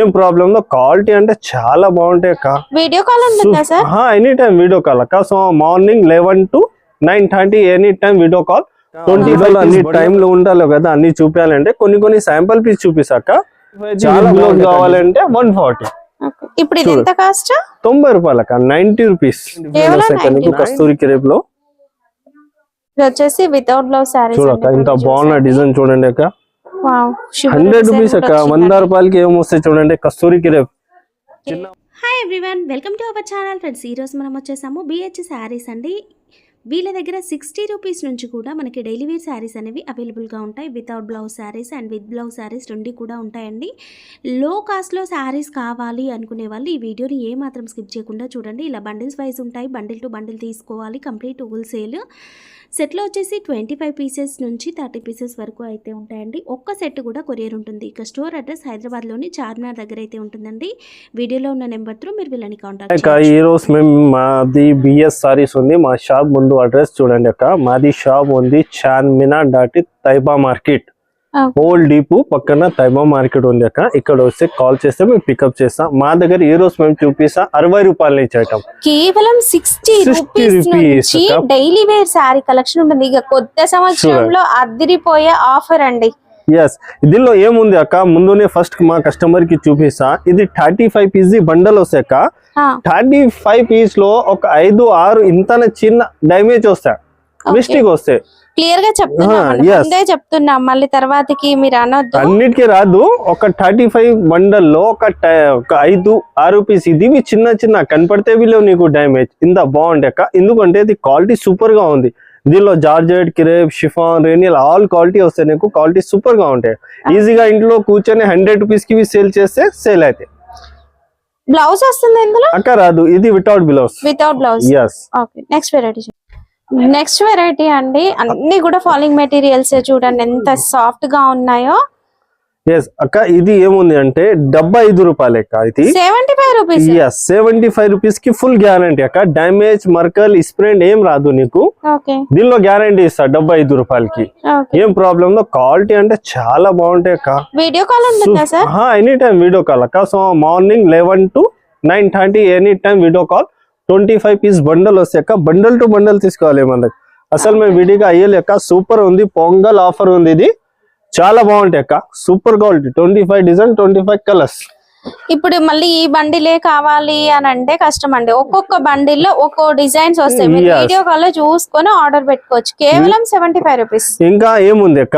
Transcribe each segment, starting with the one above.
ఏం problem quality అంటే చాలా బాగుంటాయి అక్క. వీడియో కాల్ ఉంటుందా sir? Any time video call అక్క. So morning eleven to nine thirty any time video call twenty five అన్ని టైంలో ఉండాలి కదా అన్ని చూపించాలంటే కొన్ని కొన్ని శాంపుల్ పీస్ చూపిస్తాక చాలా బ్లౌజ్ కావాలంటే వన్ ఫార్టీ. ఇప్పుడు ఇది ఎంత కాస్ట్ తొంభై రూపాయలు అక్క. నైన్టీ రూపీస్ కేవలం 90 కస్తూరి రేపు లో. వచ్చేసి వితౌట్ బ్లౌజ్ శారీస్ చూడక్క ఇంత బాగున్న డిజైన్ చూడండి అక్క. హండ్రెడ్ రూపీస్ అక్క వంద రూపాయలకి ఏం వస్తాయి చూడండి కస్తూరి రేపు hi everyone welcome to our channel friends ఈరోజు మనం వచ్చేసాము బిహెచ్ శారీస్ అండి. వీళ్ళ దగ్గర సిక్స్టీ రూపీస్ నుంచి కూడా మనకి డైలీ వేర్ శారీస్ అనేవి అవైలబుల్గా ఉంటాయి. Without blouse saris and with blouse saris రెండు కూడా ఉంటాయండి. లో కాస్ట్లో శారీస్ కావాలి అనుకునే వాళ్ళు ఈ వీడియోని ఏ మాత్రం స్కిప్ చేయకుండా చూడండి. ఇలా బండిల్స్ వైజ్ ఉంటాయి. బండిల్ టు బండిల్ తీసుకోవాలి. కంప్లీట్ హోల్సేల్ సెట్లో వచ్చేసి ట్వంటీ ఫైవ్ పీసెస్ నుంచి థర్టీ పీసెస్ వరకు అయితే ఉంటాయండి. ఒక్క సెట్ కూడా కొరియర్ ఉంటుంది. ఇక స్టోర్ అడ్రస్ హైదరాబాద్లోని చార్మినార్ దగ్గర అయితే ఉంటుందండి. వీడియోలో ఉన్న నెంబర్ త్రూ మీరు వీళ్ళని కాంటాక్ట్ ఈ రోజు మేము మాది బిఎస్ సారీస్ ఉంది. మా షాప్ ముందు అడ్రస్ చూడండి అక్క. మాది షాప్ ఉంది చార్మినా దాటి తైబా మార్కెట్. ఓల్డ్ డీపు పక్కన తైబా మార్కెట్ ఉంది అక్క. ఇక్కడ వస్తే కాల్ చేస్తే మేము పికప్ చేస్తాం. మా దగ్గర ఈ రోజు మేము చూపిస్తాం అరవై రూపాయలు నుంచి ఐటమ్ కేవలం sixty 60 rupees. Daily wear sari collection ఉంటుంది. ఇక కొత్త సంవత్సరంలో అదిరిపోయే ఆఫర్ అండి. ఎస్ దీనిలో ఏముంది అక్క? ముందునే ఫస్ట్ మా కస్టమర్కి చూపిస్తా. ఇది థర్టీ ఫైవ్ పీస్ బండల్ వస్తాయి అక్క. ఆ, థర్టీ ఫైవ్ పీస్లో ఒక ఐదు ఆరు ఇంత చిన్న డ్యామేజ్ వస్తాయి. మిస్టేక్ వస్తాయి. క్లియర్గా చెప్తున్నాం చెప్తున్నాం మళ్ళీ తర్వాతకి మీరు అనొద్దు. అన్నిటికీ రాదు. ఒక థర్టీ ఫైవ్ బండల్లో ఒక ట- ఒక ఐదు ఆరు పీస్ ఇది చిన్న చిన్న కనపడితే వీళ్ళు నీకు డ్యామేజ్. ఇంత బాగుంటాయి అక్క. ఎందుకంటే ఇది క్వాలిటీ సూపర్గా ఉంది. దీనిలో జార్జెట్ కిరేప్ షిఫాన్ రేనియల్ ఆల్ క్వాలిటీ వస్తాయి నీకు. క్వాలిటీ సూపర్గా ఉంటాయి ఈజీగా ఇంట్లో కూర్చొని హండ్రెడ్ రూపీస్కి సేల్ చేస్తే సేల్ అవుతాయి. బ్లౌజ్ వస్తుంది ఇందులో? అక్క రాదు. ఇది without blouse without blouse okay next variety next variety అండి అన్ని కూడా ఫాలింగ్ మెటీరియల్స్ చూడండి ఎంత సాఫ్ట్గా ఉన్నాయో. ఎస్ అక్క ఇది ఏముంది అంటే డెబ్బై ఐదు రూపాయలు అక్క ఇది. Seventy five rupees seventy five రూపీస్కి ఫుల్ గ్యారంటీ అక్క. డ్యామేజ్ మర్కల్ స్ప్రెండ్ ఏం రాదు నీకు. దీనిలో గ్యారంటీ ఇస్తా డెబ్బై ఐదు రూపాయలకి. ఏం ప్రాబ్లం క్వాలిటీ అంటే చాలా బాగుంటాయి అక్క. Video call any time video call అక్క. So morning eleven to nine thirty any time video call twenty five piece bundle వస్తాయి అక్క. బండల్ టు బండల్ తీసుకోవాలి మనకి అసలు మేము విడిగా అయ్యలే అక్క. సూపర్ ఉంది. పొంగల్ ఆఫర్ ఉంది ఇది. చాలా బాగుంటాయి అక్క. Super quality twenty five design twenty five colours. ఇప్పుడు మళ్ళీ ఈ బండిలే కావాలి అని అంటే కష్టం అండి ఒక్కొక్క బండిల్లో ఒక్కో డిజైన్స్ వస్తాయి. మీరు. వీడియో కాల్లో చూసుకొని ఆర్డర్ పెట్టుకోవచ్చు. కేవలం సెవెంటీ ఫైవ్ రూపీస్. ఇంకా ఏముంది అక్క?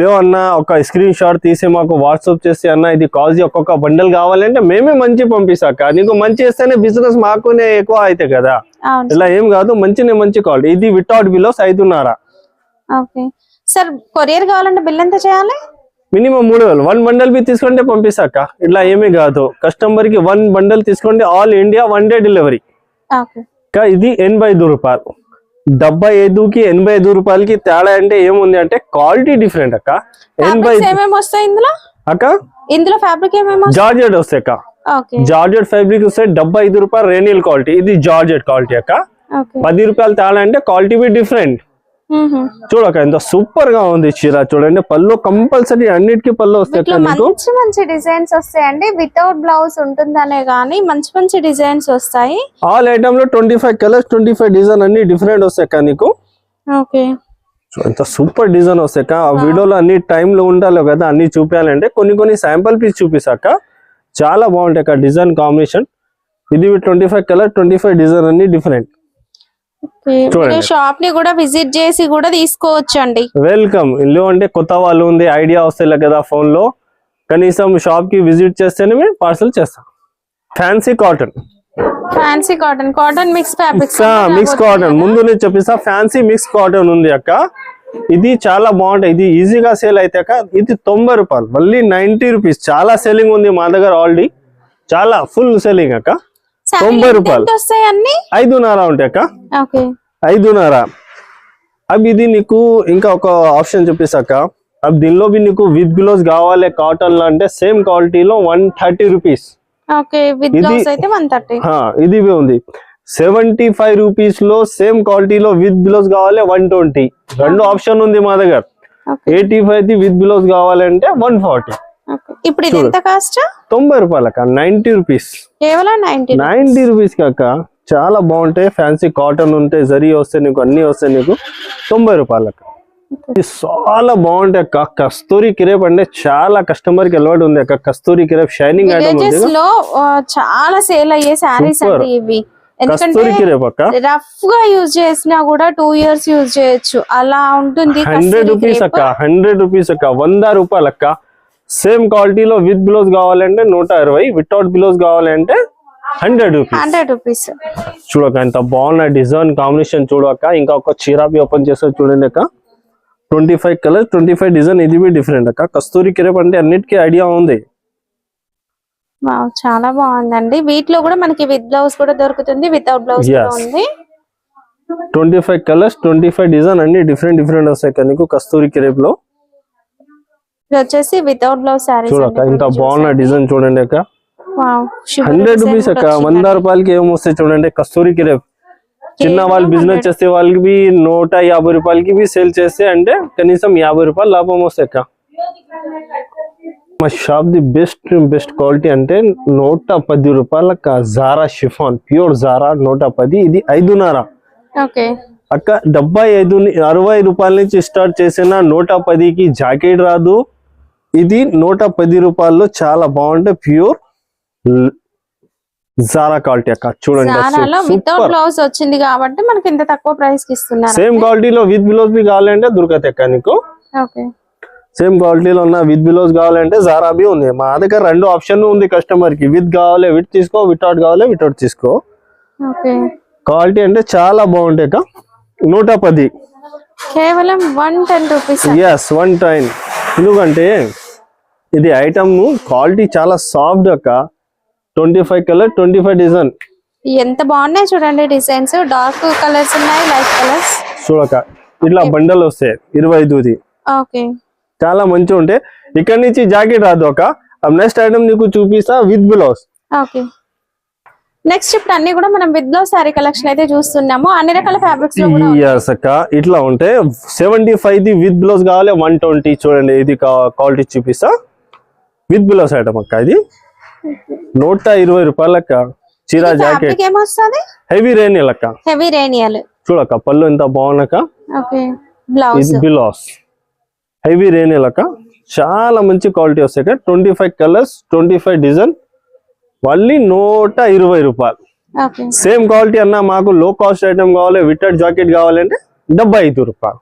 లేవు అన్న ఒక స్క్రీన్ షాట్ తీసి మాకు వాట్సాప్ చేసి అన్న ఇది కాజ్ ఒక్కొక్క బండల్ కావాలంటే మేమే మంచి పంపిస్తాక నీకు మంచి ఇస్తేనే బిజినెస్ మాకునే ఎక్కువ అయితే కదా. ఇలా ఏం కాదు మంచినే మంచి క్వాలిటీ ఇది వితౌట్ బిలోస్ ఐదున్నర ఓకే. సార్ కొరియర్ కావాలంటే బిల్ ఎంత చేయాలి? మినిమం మూడు వేలు. వన్ బండల్ బి తీసుకుంటే పంపిస్తాక ఇట్లా ఏమీ కాదు. కస్టమర్కి వన్ బండల్ తీసుకుంటే all India one day delivery. ఇది ఎనభై ఐదు రూపాయలు. డెబ్బై ఐదుకి ఎనభై ఐదు రూపాయలకి తేడా అంటే ఏముంది అంటే క్వాలిటీ డిఫరెంట్ అక్క. ఎనభై అక్క? ఇందులో ఫ్యాబ్రిక్ జార్జెట్ వస్తాయి అక్క. జార్జెట్ ఫ్యాబ్రిక్ వస్తే డెబ్బై ఐదు రూపాయలు రేనియల్ క్వాలిటీ. ఇది జార్జెట్ క్వాలిటీ అక్క. పది రూపాయలు తేడా అంటే క్వాలిటీ బి డిఫరెంట్. చూడక ఎంత సూపర్గా ఉంది చీర చూడండి. పళ్ళు కంపల్సరీ అన్నిటికీ పళ్ళు వస్తాయి మంచి మంచి డిజైన్స్ వస్తాయండి. వితౌట్ బ్లౌజ్ ఉంటుందనే గానీ మంచి మంచి డిజైన్స్ వస్తాయి. All ఐటమ్లో twenty five colours twenty five design అన్ని డిఫరెంట్ వస్తాయి అక్క నీకు. ఓకే. ఎంత సూపర్ డిజైన్ వస్తాయి అక్క. ఆ వీడియోలో అన్ని time లో ఉండాలి కదా అన్ని చూపించాలంటే కొన్ని కొన్ని శాంపుల్ పీస్ చూపిస్తాక చాలా బాగుంటాయి అక్క డిజైన్ కాంబినేషన్. ఇది twenty five colour twenty five design అన్ని డిఫరెంట్. షాప్ని కూడా విజిట్ చేసి కూడా తీసుకోవచ్చు అండి వెల్కమ్. ఇల్లు అంటే కొత్త వాళ్ళు ఉంది ఐడియా వస్తాయి కదా ఫోన్లో కనీసం షాప్కి విజిట్ చేస్తేనే మేము పార్సల్ చేస్తాం. Fancy cotton fancy cotton cotton mix fabrics mix cotton ముందు నేను చెప్పిస్తా ఫ్యాన్సీ మిక్స్ కాటన్ ఉంది అక్క. ఇది చాలా బాగుంటాయి. ఇది ఈజీగా సేల్ అయితే అక్క ఇది తొంభై రూపాయలు. మళ్ళీ నైన్టీ రూపీస్ చాలా సెల్లింగ్ ఉంది మా దగ్గర ఆల్రెడీ చాలా ఫుల్ సెల్లింగ్ అక్క. తొంభై రూపాయలు. అన్ని ఐదున్నర ఉంటాయి అక్క. ఐదున్నర అవి ఇది నీకు ఇంకా ఒక ఆప్షన్ చూపిస్తాక అవి దీనిలో బి నీకు విత్ బిలోస్ కావాలి కాటన్లో అంటే సేమ్ క్వాలిటీలో వన్ థర్టీ రూపీస్. ఇది- ఉంది. సెవెంటీ ఫైవ్ రూపీస్లో సేమ్ క్వాలిటీలో విత్ బిలోస్ కావాలి వన్ ట్వంటీ. రెండు ఆప్షన్ ఉంది మా దగ్గర. ఎయిటీ ఫైవ్ ది విత్ బిలోస్ కావాలంటే వన్ ఫార్టీ. ఇప్పుడు ఇది ఎంత కాస్ట్ తొంభై రూపాయలక్క నైన్టీ రూపీస్. కేవలం నైన్టీ నైన్టీ రూపీస్ కాక చాలా బాగుంటాయి ఫ్యాన్సీ కాటన్ ఉంటాయి జరీ వస్తాయి నీకు అన్ని వస్తాయి నీకు తొంభై రూపాయలక్క. ఇది చాలా బాగుంటాయి అక్క కస్తూరి కిరేప్ అంటే చాలా కస్టమర్కి అలవాటు ఉంది అక్క కస్తూరి కిరేప్ షైనింగ్ ఐటమ్లో చాలా సేల్ అయ్యే శారీస్ Super. అండి ఇవి. ఎందుకంటే కస్తూరి కిరేప్ అక్క రఫ్గా యూజ్ చేసినా కూడా టూ ఇయర్స్ యూజ్ చేయొచ్చు. అలా ఉంటుంది హండ్రెడ్ రూపీస్. అక్క హండ్రెడ్ రూపీస్ అక్క వంద రూపాయలు అక్క సేమ్ క్వాలిటీలో విత్ బ్లౌజ్ కావాలంటే నూట ఇరవై వితౌట్ బ్లౌజ్ కావాలంటే హండ్రెడ్ రూపీస్. Hundred rupees. చూడక ఎంత బాగున్న డిజైన్ కాంబినేషన్ చూడక ఇంకా ఒక చీర బి ఓపెన్ చేస్తే చూడండి అక్క. Twenty five colour twenty five design ఇది డిఫరెంట్ అక్క. కస్తూరి కిరేప్ అంటే అన్నిటికీ ఐడియా ఉంది. చాలా బాగుందండి. వీటిలో కూడా మనకి విత్ బ్లౌజ్ కూడా దొరుకుతుంది వితౌట్ బ్లౌజ్. ఉంది. Twenty five colours twenty five design అన్ని డిఫరెంట్ డిఫరెంట్ వస్తాయి కదా నీకు కస్తూరి కిరేప్లో ఇది వచ్చేసి వితౌట్ బ్లౌజ్ శారీస్ చూడక ఇంత బాగున్న డిజైన్ చూడండి అక్క. హండ్రెడ్ రూపీస్ అక్క వంద రూపాయలకి ఏమొస్తాయి చూడండి కస్తూరి కిరేప్ చిన్న వాళ్ళు బిజినెస్ చేసే వాళ్ళకి బి నూట యాభై రూపాయలకి సేల్ చేస్తే అంటే కనీసం యాభై రూపాయలు లాభం వస్తాయి అక్క. మా shop the best best quality అంటే నూట పది రూపాయలక జారా షిఫాన్ ప్యూర్ జారా నూట పది ఇది ఐదున్నర. ఓకే అక్క డెబ్బై ఐదు అరవై రూపాయల నుంచి స్టార్ట్ చేసిన నూట పదికి జాకెట్ రాదు. ఇది నూట పది రూపాయల్లో చాలా బాగుంటే ప్యూర్ జారా క్వాలిటీ అక్క. చూడండి వితౌట్ బ్లౌజ్ వచ్చింది కాబట్టి మనకి ఇంత తక్కువ ప్రైస్కి ఇస్తున్నారు సేమ్ క్వాలిటీలో విత్ బ్లౌజ్ బి కావాలంటే దొరకతాయి అక్క నీకు. సేమ్ క్వాలిటీలో ఉన్న విత్ బ్లౌజ్ కావాలంటే జారా బి ఉంది. మా దగ్గర రెండు ఆప్షన్ ఉంది కస్టమర్కి. విత్ కావాలి విత్ తీసుకో వితౌట్ కావాలి వితౌట్ తీసుకో. క్వాలిటీ అంటే చాలా బాగుంటాయి అక్క. నూట పది. కేవలం one ten rupees yes one time ఎందుకంటే ఇది ఐటమ్ క్వాలిటీ చాలా సాఫ్ట్ అక్క. Twenty five colour twenty five design ఎంత బాగున్నాయి చూడండి డిజైన్స్. డార్క్ కలర్స్ ఉన్నాయి లైట్ కలర్స్ చూడక ఇట్లా బండలు వస్తాయి ఇరవై ఐదుది. ఓకే చాలా మంచిగా ఉంటాయి ఇక్కడ నుంచి జాకెట్ రాదు ఒక నెక్స్ట్ ఐటమ్ నీకు చూపిస్తా విత్ బ్లౌజ్ ఓకే నెక్స్ట్ ఇప్పుడు అన్ని కూడా మనం విత్ బ్లౌజ్ సారీ కలెక్షన్ అయితే చూస్తున్నాము. అన్ని రకాల ఫ్యాబ్రిక్స్ అక్క. ఇట్లా ఉంటే సెవెంటీ ఫైవ్ ది విత్ బ్లౌజ్ కావాలి వన్ ట్వంటీ చూడండి ఇది క్వాలిటీ చూపిస్తా. విత్ బ్లౌజ్ ఐటమ్ అక్క ఇది. నూట ఇరవై రూపాయలక్క చీర జాకెట్ హెవీ రేన్ అక్క. హెవీ రేనియల్ చూడక్క పళ్ళు ఎంత బాగున్నాక బ్లౌజ్ హెవీ రేన్ అక్క. చాలా మంచి క్వాలిటీ వస్తాయి twenty five colours twenty five design మళ్ళీ నూట ఇరవై రూపాయలు. సేమ్ క్వాలిటీ అన్న మాకు లో కాస్ట్ ఐటమ్ కావాలి విటెడ్ జాకెట్ కావాలంటే డెబ్బై ఐదు రూపాయలు.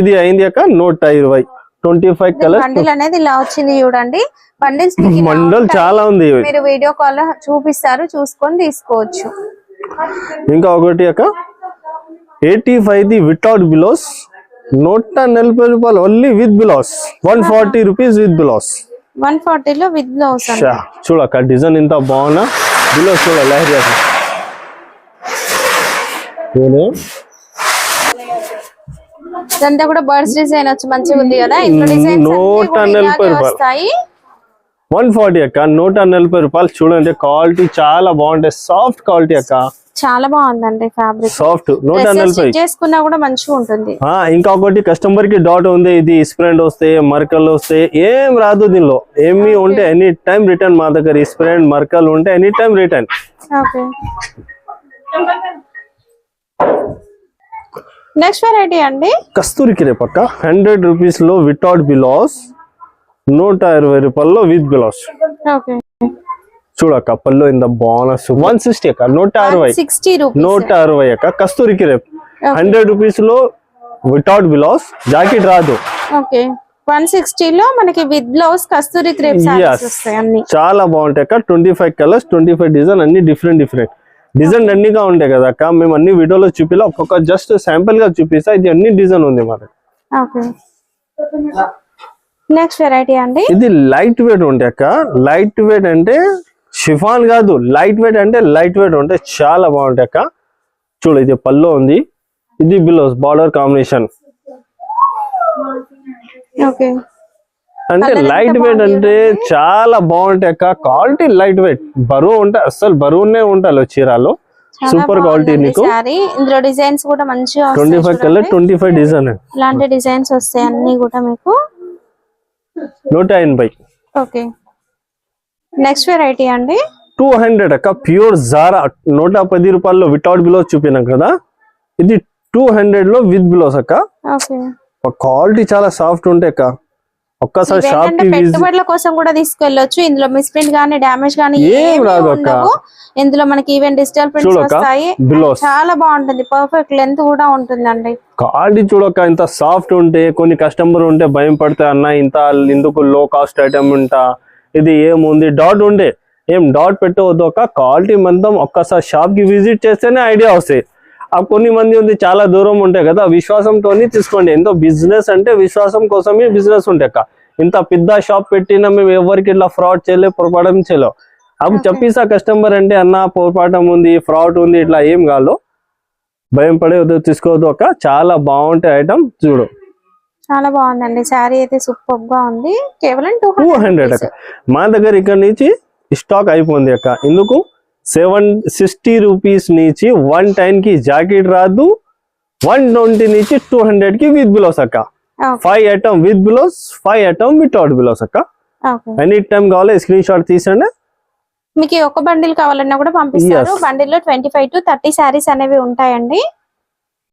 ఇది అయింది అక్క నూట ఇరవై. ట్వంటీ ఫైవ్ బండిల్ అనేది ఇలా వచ్చింది చూడండి. బండిల్స్ మండల్ చాలా ఉంది. మీరు వీడియో కాల్లో చూపిస్తారు చూసుకొని తీసుకోవచ్చు. ఇంకా ఒకటి అక్క. ఎయిటీ ఫైవ్ ది వితౌట్ బిలోస్ నూట నలభై రూపాయలు only with blouse one forty rupees with blouse one ఫార్టీలో with blouse చూడక్క డిజైన్ ఇంత బాగున్నా? బిలోస్ చూడ లహరి అసలు. చూడు. ఇదంతా కూడా బర్డ్స్ డిజైన్ వచ్చి మంచిగా ఉంది కదా? ఇంట్లో నూట నలభై రూపాయలు. వన్ ఫార్టీ అక్క. నూట నలభై రూపాయలు చూడండి. క్వాలిటీ చాలా బాగుంటాయి. సాఫ్ట్ క్వాలిటీ అక్క. చాలా బాగుందండి ఫ్యాబ్రిక్ సాఫ్ట్ నూట నలభై. చేసుకున్నా కూడా మంచిగా ఉంటుంది. ఆ, ఇంకా ఒకటి కస్టమర్కి డౌట్ ఉంది. ఇది స్ప్రెండ్ వస్తాయి మరకలు వస్తాయి ఏం రాదు దీనిలో. ఏమి ఉంటే ఎనీ టైం రిటర్న్ మా దగ్గర. స్ప్రెండ్ మరకలు ఉంటే any time return next variety అండి. కస్తూరి కిరే పక్క హండ్రెడ్ రూపీస్లో వితౌట్ బిలాస్ నూట ఇరవై రూపాయల్లో విత్ బిలాస్ ఓకే. చూడక్క పళ్ళు ఇంత బోనస్ వన్ సిక్స్టీ అక్క నూట అరవై. నూట అరవై అక్క కస్తూరి కిరేప్ హండ్రెడ్ రూపీస్లో వితౌట్ బిలాస్ జాకెట్ రాదు. వన్ సిక్స్టీలో మనకి విత్ బ్లౌజ్ కస్తూరి క్రేప్ చాలా బాగుంటాయి అక్క. Twenty five colours twenty five design అన్ని డిఫరెంట్ డిఫరెంట్ డిజైన్ అన్నిగా ఉంటాయి కదా అక్క. మేము అన్ని వీడియోలో చూపిలా. ఒక్కొక్క జస్ట్ శాంపుల్గా చూపిస్తా. ఇది అన్ని డిజైన్ ఉంది మరి. ఓకే. నెక్స్ట్ వెరైటీ అండి. ఇది లైట్ వెయిట్ ఉంటాయి అక్క లైట్ వెయిట్ అంటే షిఫాన్ కాదు లైట్ వెయిట్ అంటే లైట్ వెయిట్ ఉంటాయి చాలా బాగుంటాయి అక్క. చూడు ఇది పల్లో ఉంది. ఇది బిలోస్ బార్డర్ కాంబినేషన్ అంటే లైట్ వెయిట్ అంటే చాలా బాగుంటాయి అక్క. క్వాలిటీ లైట్ వెయిట్ బరువు ఉంటాయి అస్సలు బరువునే ఉంటాయి చీరాలు. సూపర్ క్వాలిటీ నీకు. ఇందులో డిజైన్స్ కూడా మంచిగా twenty five colour. Twenty five design ఇలాంటి డిజైన్స్ వస్తాయి అన్ని కూడా మీకు. నూట ఎనభై ఓకే. నెక్స్ట్ వెరైటీ అండి? టూ హండ్రెడ్ అక్క ప్యూర్ జారా నూట పది రూపాయల్లో వితౌట్ బిలోస్ చూపినాం కదా? ఇది టూ హండ్రెడ్లో విత్ బిలోస్ అక్క. క్వాలిటీ చాలా సాఫ్ట్ ఉంటాయి అక్క. ఒక్కసారి షాప్ పెట్టుబడుల కోసం కూడా తీసుకెళ్ళొచ్చు. ఇందులో మిస్ప్రింట్ గానీ డామేజ్ గానీ ఏం. ఉండవు. ఇందులో మనకి ఈవెన్ డిజిటల్ ప్రింట్స్ వస్తాయి. చాలా బాగుంటుంది. పర్ఫెక్ట్ లెంత్ కూడా ఉంటుందండి. క్వాలిటీ చూడక ఇంత సాఫ్ట్ ఉంటే కొన్ని కస్టమర్ ఉంటే భయం పడితే అన్న ఇంత ఎందుకు లో కాస్ట్ ఐటమ్ ఉంటా ఇది ఏముంది? డాట్ ఉండే. ఏం డాట్ పెట్టవద్దు ఒక క్వాలిటీ మొత్తం ఒక్కసారి షాప్కి విజిట్ చేస్తేనే ఐడియా వస్తాయి. కొన్ని మంది ఉంది చాలా దూరం ఉంటాయి కదా విశ్వాసంతో తీసుకోండి. ఎంతో బిజినెస్ అంటే విశ్వాసం కోసమే బిజినెస్ ఉంటాయి అక్క. ఇంత పెద్ద షాప్ పెట్టినా మేము ఎవరికి ఇట్లా ఫ్రాడ్ చేయలే పొరపాటం చేయలేం. అప్పుడు Okay. చెప్పేసా కస్టమర్ అంటే అన్న పొరపాటం ఉంది ఫ్రాడ్ ఉంది ఇట్లా ఏం కాదు. భయం పడే వద్దు తీసుకోవద్దు ఒక చాలా బాగుంటాయి ఐటమ్ చూడు. చాలా బాగుందండి. శారీ అయితే సూపర్గా ఉంది. కేవలం టూ టూ హండ్రెడ్ అక్క. మా దగ్గర ఇక్కడ నుంచి స్టాక్ అయిపోయింది అక్క. ఎందుకు? సెవెన్ సిక్స్టీ రూపీస్ నుంచి వన్ టెన్కి జాకెట్ రాదు వన్ ట్వంటీ నుంచి టూ హండ్రెడ్కి విత్ బిలోస్ అక్క. Five item with blouse five item without blouse అక్క. ఎనీ టైం కావాలి స్క్రీన్ షాట్ తీసండి మీకు ఈ ఒక్క బండిల్ కావాలన్నా కూడా పంపిస్తారు. Yes. బండిల్లో twenty five to thirty saris అనేవి ఉంటాయండి.